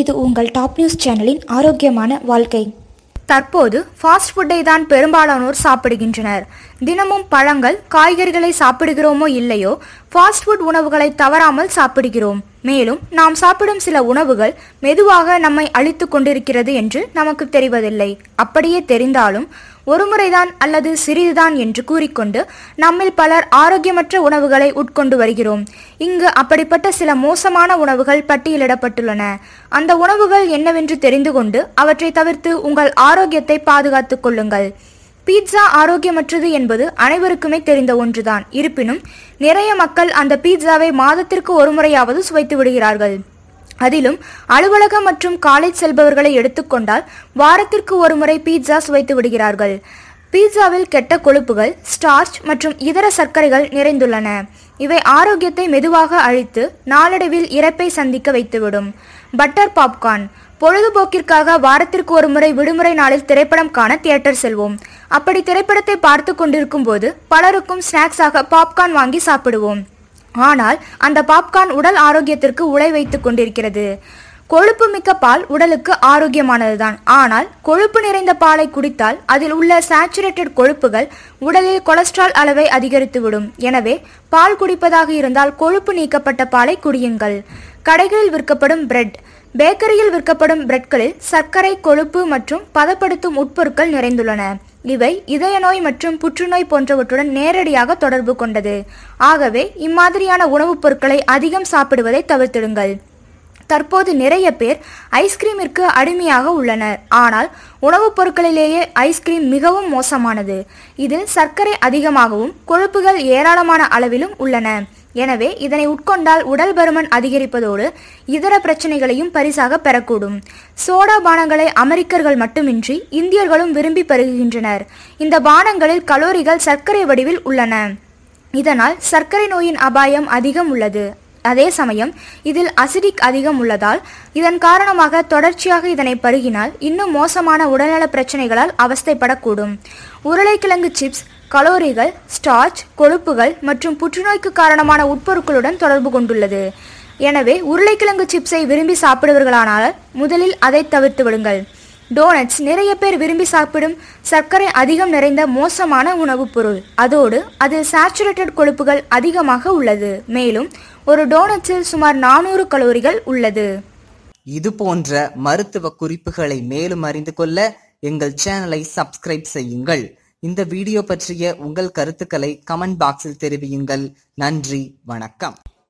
இது உங்கள் top news சேனலின் ஆரோக்கியமான வாழ்க்கை. தற்போது ஃபாஸ்ட் ஃபுட்டை தான் பெரும்பாலானோர் சாப்பிடுகின்றனர். தினமும் பழங்கள் காய்கறிகளை சாப்பிடுகிறோமோ இல்லையோ ஃபாஸ்ட் ஃபுட் உணவுகளை தவறாமல் சாப்பிடுகிறோம். மேலும் நாம் சாப்பிடும் சில உணவுகள் மெதுவாக நம்மை அழித்து கொண்டிருக்கிறது என்று நமக்கு தெரிவதில்லை. அப்படியே தெரிந்தாலும் ஒருமுறைதான் அல்லது சிறிதுதான் என்று கூறிக்கொண்டு நம்மில் பலர் ஆரோக்கியமற்ற உணவுகளை உட்கொண்டு வருகிறோம். இங்கு அப்படிப்பட்ட சில மோசமான உணவுகள் பட்டியலிடப்பட்டுள்ளன. அந்த உணவுகள் என்னவென்று தெரிந்து கொண்டு அவற்றை தவிர்த்து உங்கள் ஆரோக்கியத்தை பாதுகாத்துக் கொள்ளுங்கள். பீட்சா ஆரோக்கியமற்றது என்பது அனைவருக்குமே தெரிந்த ஒன்றுதான். இருப்பினும் நிறைய மக்கள் அந்த பீட்சாவை மாதத்திற்கு ஒரு முறையாவது சுவைத்து விடுகிறார்கள். அதிலும் அலுவலகம் மற்றும் காலேஜ் செல்பவர்களை எடுத்துக்கொண்டால் வாரத்திற்கு ஒரு முறை வைத்து சுவைத்து விடுகிறார்கள் பீட்சாவில் கெட்ட கொழுப்புகள் ஸ்டார்ச் மற்றும் இதர சர்க்கரைகள் நிறைந்துள்ளன. இவை ஆரோக்கியத்தை மெதுவாக அழித்து நாளடைவில் இறப்பை சந்திக்க வைத்துவிடும். பட்டர் பாப்கார்ன் பொழுதுபோக்கிற்காக வாரத்திற்கு ஒரு முறை விடுமுறை நாளில் திரைப்படம் காண தியேட்டர் செல்வோம். அப்படி திரைப்படத்தை பார்த்து கொண்டிருக்கும் போது பலருக்கும் ஸ்நாக்ஸாக பாப்கார்ன் வாங்கி சாப்பிடுவோம். ஆனால் அந்த பாப்கார்ன் உடல் ஆரோக்கியத்திற்கு உழை வைத்துக் கொண்டிருக்கிறது. கொழுப்பு மிக்க பால் உடலுக்கு ஆரோக்கியமானதுதான். ஆனால் கொழுப்பு நிறைந்த பாலை குடித்தால் அதில் உள்ள சேச்சுரேட்டட் கொழுப்புகள் உடலில் கொலஸ்ட்ரால் அளவை அதிகரித்துவிடும். எனவே பால் குடிப்பதாக இருந்தால் கொழுப்பு நீக்கப்பட்ட பாலை குடியுங்கள். கடைகளில் விற்கப்படும் பிரெட் பேக்கரியில் விற்கப்படும் பிரெட்களில் சர்க்கரை கொழுப்பு மற்றும் பதப்படுத்தும் உட்பொருட்கள் நிறைந்துள்ளன. இவை இதய நோய் மற்றும் புற்றுநோய் போன்றவற்றுடன் நேரடியாக தொடர்பு கொண்டது. ஆகவே இம்மாதிரியான உணவுப் பொருட்களை அதிகம் சாப்பிடுவதை தவிர்த்திடுங்கள். தற்போது நிறைய பேர் ஐஸ்கிரீமிற்கு அடிமையாக உள்ளனர். ஆனால் உணவுப் பொருட்களிலேயே ஐஸ்கிரீம் மிகவும் மோசமானது. இதில் சர்க்கரை அதிகமாகவும் கொழுப்புகள் ஏராளமான அளவிலும் உள்ளன. எனவே இதனை உட்கொண்டால் உடல் பருமன் அதிகரிப்பதோடு இதர பிரச்சனைகளையும் பரிசாக பெறக்கூடும். சோடா பானங்களை அமெரிக்கர்கள் மட்டுமின்றி இந்தியர்களும் விரும்பி பருகுகின்றனர் இந்த பானங்களில் கலோரிகள் சர்க்கரை வடிவில் உள்ளன. இதனால் சர்க்கரை நோயின் அபாயம் அதிகம் உள்ளது. அதே சமயம் இதில் அசிடிக் அதிகம் உள்ளதால் இதன் காரணமாக தொடர்ச்சியாக இதனை பருகினால் இன்னும் மோசமான உடல்நல பிரச்சனைகளால் அவஸ்தைப்படக்கூடும். உருளைக்கிழங்கு சிப்ஸ் கலோரிகள் ஸ்டார்ச் கொழுப்புகள் மற்றும் புற்றுநோய்க்கு காரணமான உட்பொருட்களுடன் தொடர்பு கொண்டுள்ளது. எனவே உருளைக்கிழங்கு சிப்ஸை விரும்பி சாப்பிடுவர்களானால் முதலில் அதை தவிர்த்து விடுங்கள். டோனட்ஸ் நிறைய பேர் விரும்பி சாப்பிடும் சர்க்கரை அதிகம் நிறைந்த மோசமான உணவுப் பொருள். அதோடு அதில் சேச்சுரேட்டட் கொழுப்புகள் அதிகமாக உள்ளது. மேலும் ஒரு டோனட்ஸில் சுமார் நானூறு கலோரிகள் உள்ளது. இது போன்ற மருத்துவ குறிப்புகளை மேலும் அறிந்து கொள்ள எங்கள் சேனலை சப்ஸ்கிரைப் செய்யுங்கள். இந்த வீடியோ பற்றிய உங்கள் கருத்துக்களை கமெண்ட் பாக்ஸில் தெரிவியுங்கள். நன்றி வணக்கம்.